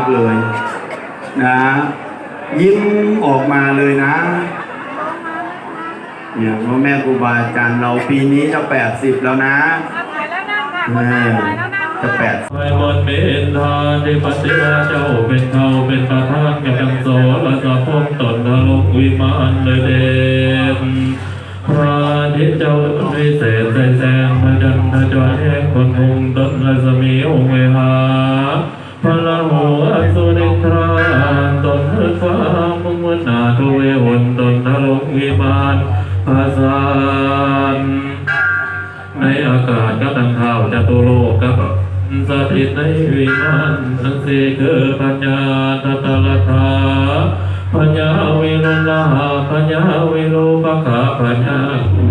ากเลยนะ ยิ้มออกมาเลยนะเนี่ยพ่อแม่ครูบาอาจารย์เราปีนี้จะแปดสิบแล้วนะถ่ายแล้วนั่งค่ะแม่จะแปดไปบนเมนทานที่ปฏิราเจ้าเป็นเขาเป็นประธานกับยังโสและสะพงตนทะลุวิมานเลยเด่นพระทิตเจ้าวิเศษใจแสงพระจันทร์จอยแห่งคนคงตนรัศมีองค์เวหา พระละหัสุรินทราตนเทิดฟ้ามุงมนาทุเววนตนทะลุวิมานภาษานในอากาศกับดังเท้าจตุโลกกับสถิตในวิมานทั้งสี่คือปัญญาตตะละทาปัญญาวิโรลาปัญญาวิโรปะขาปัญญา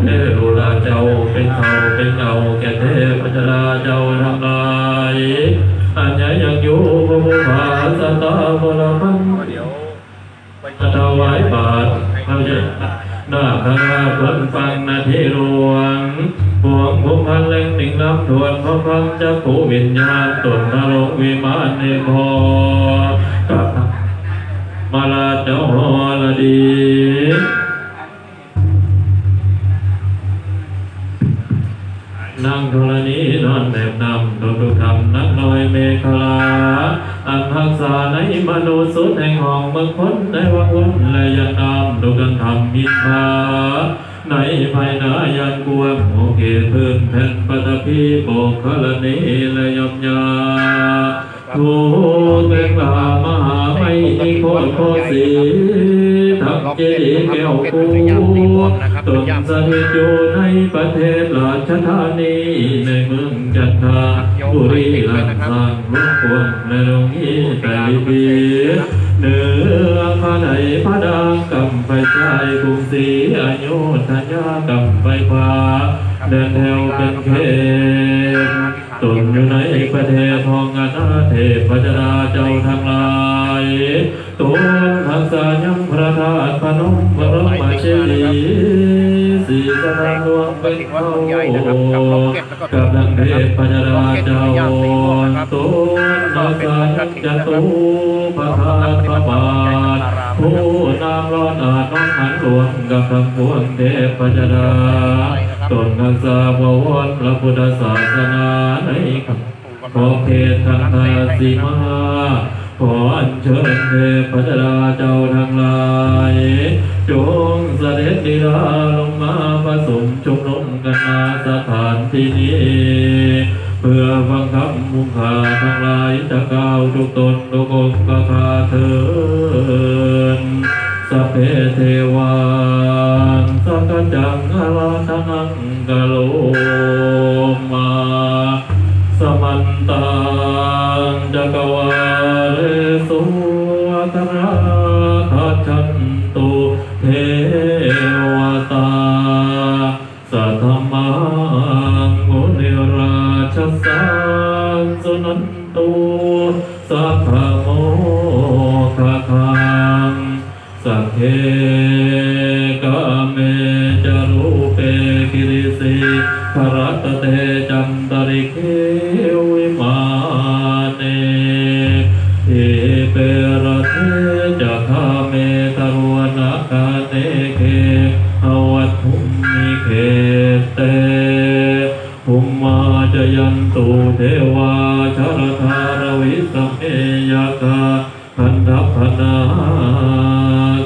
เทรุลาเจ้าเป็นเขาเป็นเงาแก่เทพจราเจ้าทั้ง สตาบรพันเดี๋ยวไปถวายบาตรพระเจ้าหน้าคราคนฟังนาทีหลวงพวงภูมิพันเล็งหนิ่งน้ำทวนพระพังจะผู้วิญญาณตนนรกวิมานในคอมาลาเจ้าฮอลดีนั่งธรณีนอนแบบนำดวงดุคำนักน้อยเมฆลา อันพักษาในมนุสุดแห่งห้องเมืองพ้นในวังวนและยันนำดูกันทำมิตรพาในภายนายันกวงโอเกตพื้นแผ่นปฐพีโบกคลนีและยมยา ทูเมฆลามหาไม่โคตรโคสีทักเจดีย์แก้วกูตนสถิตอยู่ในประเทศราชธานีในเมืองจันทาบุรีลังสร้างลวงพวงในโรงนี้แต่ลิบีเหนือพระใดพระดังกำไปใจกรุงศรีอยุธยากำไปขวาเดินแถวเป็นเขตตนอยู่ในประเทศทอง เทพพระจราเจ้าทั้งหลายตนทักษายังพระธาตุพนมบระมเจดีสีสนามหลวงเป็นเขากับดังเทพพระจราเจ้าตนทักษายังจตุพระธาตุพระบาทผู้นามร้อนอาจน้องหันหลวงกับทั้งวงเทพพระจราตนทักษาวรพระพุทธศาสนาใน ขอเพศทางทาสีมาขออัญเชิญเทพจราเจ้าทั้งหลายจงเสด็จดีลาลงมาประสมชุมนุมกันมาสถานที่นี้เพื่อฟังคำมุขาทั้งหลายจะก้าวทุกตนทุกองค์กคาเถินสเพเทวานสักจังอาลาทังกะโลม สมันตังจักวาเลสุวัตราทัชันตุเทวตาสัทมังมุนิราชสังสุนันตุสัพพโมคคังสัพเพ อเประเทจะคาเมตรวนาคาเนเคหวัตถุมิเคเตภุมมาจยันตุเทวาชรธารวิสเมยกาพันธพนา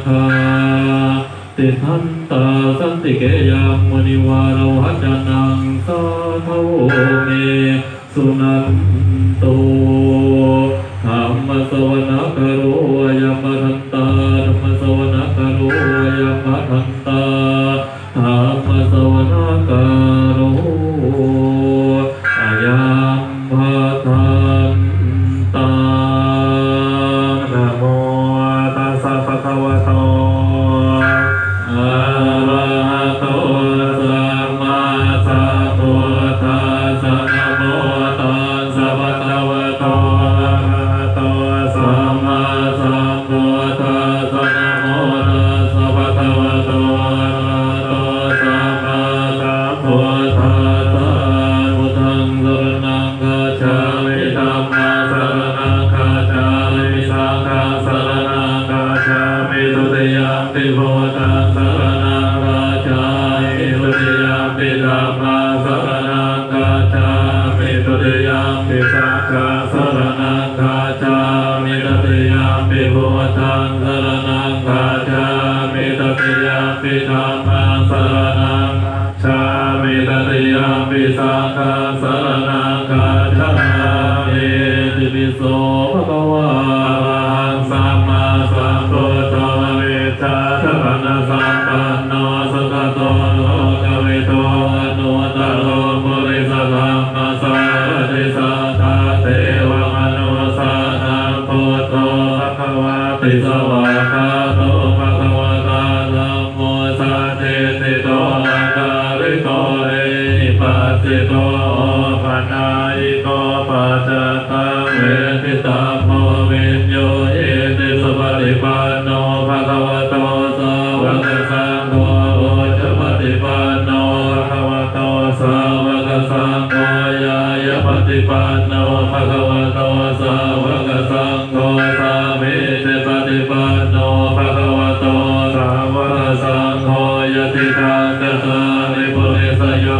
คาติทันตาสันติเกยังมณิวารวัจนังสาทโวเมสุนันตุ มสวนกโรยมทันตาธรรมสวนกโรยมทันตาธรรมสวนาคา ตุเตยะติโหตัสสะ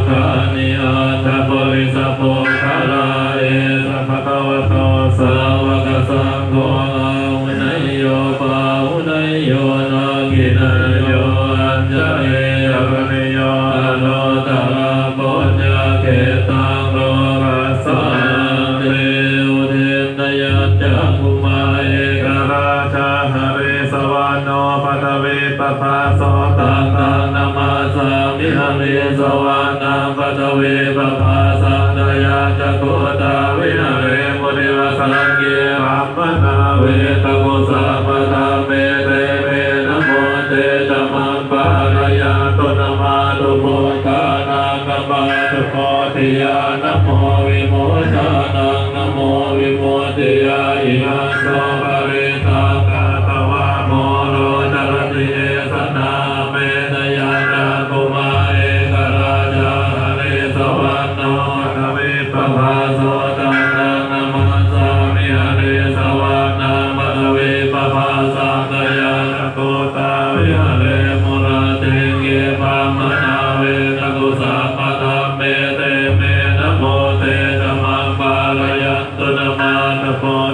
คานิอาตบริสโพ เวปภาสสงดยาจโกตาวินาเวมุนิวสังเกรัมมนาเวตโกสัมตาเมเตเมนโมเตจมังปะรยาตุนมาตุโมตานากมาตุโมทิยานโมวิโมจานังนโมวิโมติยาอิหัส Wonderful